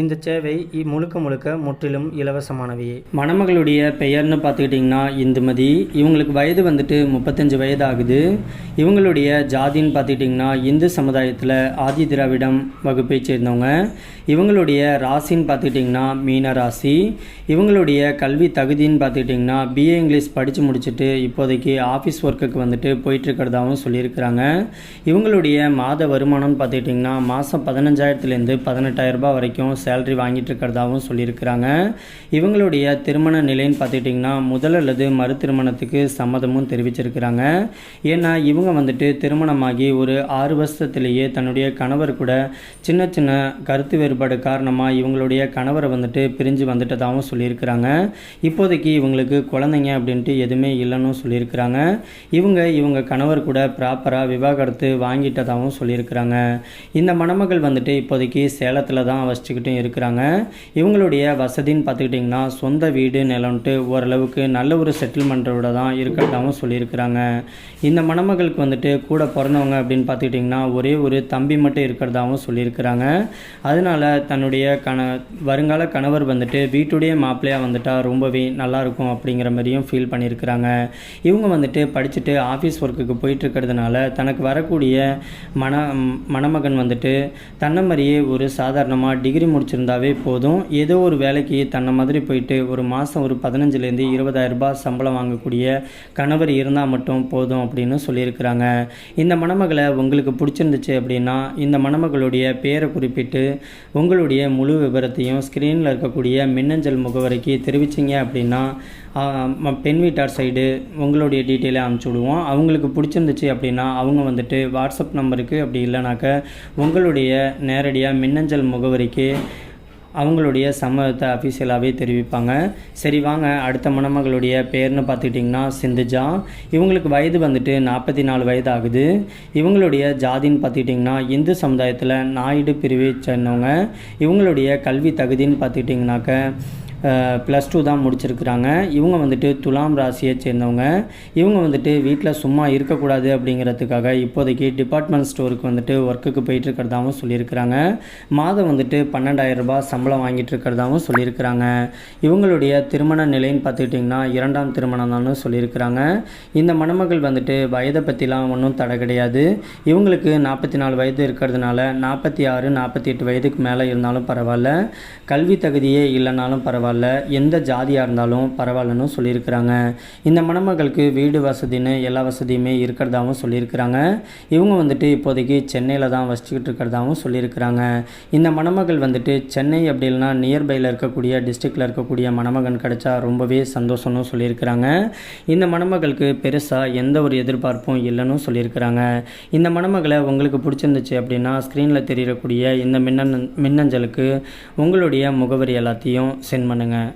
இந்த சேவை முழுக்க முழுக்க முற்றிலும் இலவசமானவையே. மணமகளுடைய பெயர்னு பார்த்துக்கிட்டிங்கன்னா இந்துமதி. இவங்களுக்கு வயது வந்துட்டு முப்பத்தஞ்சு வயது ஆகுது இவங்களுடைய ஜாதின்னு பார்த்துக்கிட்டிங்கன்னா இந்து சமுதாயத்தில் ஆதி திராவிடம் வகுப்பை சேர்ந்தவங்க. இவங்களுடைய ராசின்னு பார்த்துக்கிட்டிங்கன்னா மீன ராசி. இவங்களுடைய கல்வி தகுதின்னு பார்த்துக்கிட்டிங்கன்னா பிஏ இங்கிலீஷ் படித்து முடிச்சுட்டு இப்போதைக்கு ஆஃபீஸ் ஒர்க்குக்கு வந்துட்டு போயிட்டுருக்கிறதாகவும் சொல்லியிருக்கிறாங்க. இவங்களுடைய மாத வருமானம்னு பார்த்துக்கிட்டிங்கன்னா மாதம் பதினஞ்சாயிரத்துலேருந்து பதினெட்டாயிரரூபா வரைக்கும் சேலரி வாங்கிட்டு இருக்கிறதாகவும் சொல்லியிருக்கிறாங்க. இவங்களுடைய திருமண நிலைன்னு பார்த்துக்கிட்டிங்கன்னா முதல் அல்லது மறு திருமணத்துக்கு சம்மதமும் தெரிவிச்சிருக்கிறாங்க. ஏன்னா இவங்க வந்துட்டு திருமணமாகி ஒரு ஆறு வருஷத்துலேயே தன்னுடைய கணவர் கூட சின்ன சின்ன கருத்து வேறுபாடு காரணமாக இவங்களுடைய கணவரை வந்துட்டு பிரிஞ்சு வந்துட்டதாகவும் சொல்லியிருக்கிறாங்க. இப்போதைக்கு இவங்களுக்கு குழந்தைங்க அப்படின்ட்டு எதுவுமே இல்லைன்னு சொல்லியிருக்கிறாங்க. இவங்க இவங்க கணவர் கூட ப்ராப்பராக விவாகரத்து வாங்கிட்டதாகவும் சொல்லியிருக்கிறாங்க. இந்த மணமகள் வந்துட்டு இப்போதைக்கு சேலத்தில் தான் வச்சுக்கிட்டு இருக்கிறாங்க. இவங்களுடைய வசதின்னு பார்த்துக்கிட்டிங்கன்னா சொந்த வீடு நிலம்ட்டு ஓரளவுக்கு நல்ல ஒரு செட்டில்மெண்ட்டோட தான் இருக்கிறதாகவும் சொல்லியிருக்கிறாங்க. இந்த மணமகளுக்கு வந்துட்டு கூட பிறந்தவங்க அப்படின்னு பார்த்துக்கிட்டிங்கன்னா ஒரே ஒரு தம்பி மட்டும் இருக்கிறதாகவும் சொல்லியிருக்கிறாங்க. அதனால தன்னுடைய கண வருங்கால கணவர் வந்துட்டு வீட்டுடைய மாப்பிள்ளையாக வந்துட்டால் ரொம்பவே நல்லாயிருக்கும் அப்படிங்கிற மாதிரியும் ஃபீல் பண்ணியிருக்கிறாங்க. இவங்க வந்துட்டு படிச்சுட்டு ஆஃபீஸ் ஒர்க்குக்கு போயிட்டுருக்கிறதுனால தனக்கு வரக்கூடிய மண மணமகன் வந்துட்டு தன்னை மாதிரியே ஒரு சாதாரணமாக டிகிரி முடிச்சிருந்தாவே போதும். ஏதோ ஒரு வேலைக்கு தன்னை மாதிரி போயிட்டு ஒரு மாதம் ஒரு பதினஞ்சுலேருந்து இருபதாயிரம் ரூபாய் சம்பளம் வாங்கக்கூடிய கணவர் இருந்தால் மட்டும் போதும் அப்படின்னு சொல்லியிருக்கிறாங்க. இந்த மணமகளை உங்களுக்கு பிடிச்சிருந்துச்சு அப்படின்னா இந்த மணமகளுடைய பேரை குறிப்பிட்டு உங்களுடைய முழு விவரத்தையும் ஸ்க்ரீனில் இருக்கக்கூடிய மின்னஞ்சல் முகவரிக்கு தெரிவிச்சிங்க அப்படின்னா பெண் வீட்டார் சைடு உங்களுடைய டீட்டெயிலை அனுப்பிச்சி விடுவோம். அவங்களுக்கு பிடிச்சிருந்துச்சு அப்படின்னா அவங்க வந்துட்டு வாட்ஸ்அப் நம்பருக்கு அப்படி இல்லைனாக்க உங்களுடைய நேரடியாக மின்னஞ்சல் முகவரிக்கு அவங்களுடைய சம்மதத்தை அஃபீஷியலாகவே தெரிவிப்பாங்க. சரி வாங்க. அடுத்த மணமகளுடைய பேர்னு பார்த்துக்கிட்டிங்கன்னா சிந்துஜா. இவங்களுக்கு வயது வந்துட்டு நாற்பத்தி நாலு வயது ஆகுது இவங்களுடைய ஜாதின்னு பார்த்துக்கிட்டிங்கன்னா இந்து சமுதாயத்தில் நாயுடு பிரிவை சேர்ந்தவங்க. இவங்களுடைய கல்வி தகுதின்னு பார்த்துக்கிட்டிங்கனாக்க ப்ளஸ் டூ தான் முடிச்சிருக்கிறாங்க. இவங்க வந்துட்டு துலாம் ராசியை சேர்ந்தவங்க. இவங்க வந்துட்டு வீட்டில் சும்மா இருக்கக்கூடாது அப்படிங்கிறதுக்காக இப்போதைக்கு டிபார்ட்மெண்ட் ஸ்டோருக்கு வந்துட்டு ஒர்க்குக்கு போயிட்டு இருக்கிறதாவும் சொல்லியிருக்கிறாங்க. மாதம் வந்துட்டு பன்னெண்டாயிரம் ரூபாய் சம்பளம் வாங்கிட்டு இருக்கிறதாகவும் சொல்லியிருக்கிறாங்க. இவங்களுடைய திருமண நிலைன்னு பார்த்துக்கிட்டிங்கன்னா இரண்டாம் திருமணம் தான் சொல்லியிருக்கிறாங்க. இந்த மணமகள் வந்துட்டு வயதை பற்றிலாம் ஒன்றும் தடை கிடையாது. இவங்களுக்கு நாற்பத்தி நாலு வயது இருக்கிறதுனால நாற்பத்தி ஆறு நாற்பத்தி எட்டு வயதுக்கு மேலே இருந்தாலும் பரவாயில்ல. கல்வி தகுதியே இல்லைனாலும் பரவாயில்ல. எந்த ஜாதியாக இருந்தாலும் பரவாயில்லன்னு சொல்லியிருக்கிறாங்க. இந்த மணமகளுக்கு வீடு வசதின்னு எல்லா வசதியுமே இருக்கிறதாவும் சொல்லியிருக்கிறாங்க. இவங்க வந்துட்டு இப்போதைக்கு சென்னையில் தான் வசிச்சுக்கிட்டு இருக்கிறதாகவும் சொல்லியிருக்கிறாங்க. இந்த மணமகள் வந்துட்டு சென்னை அப்படி இல்லைன்னா நியர்பையில் இருக்கக்கூடிய டிஸ்ட்ரிக்டில் இருக்கக்கூடிய மணமகன் கிடைச்சா ரொம்பவே சந்தோஷம்னு சொல்லியிருக்கிறாங்க. இந்த மணமகளுக்கு பெருசாக எந்த ஒரு எதிர்பார்ப்பும் இல்லைன்னு சொல்லியிருக்கிறாங்க. இந்த மணமகளை உங்களுக்கு பிடிச்சிருந்துச்சு அப்படின்னா ஸ்க்ரீனில் தெரியக்கூடிய இந்த மின்னன் மின்னஞ்சலுக்கு உங்களுடைய முகவரி எல்லாத்தையும் சென்ட் பண்ணுங்கள்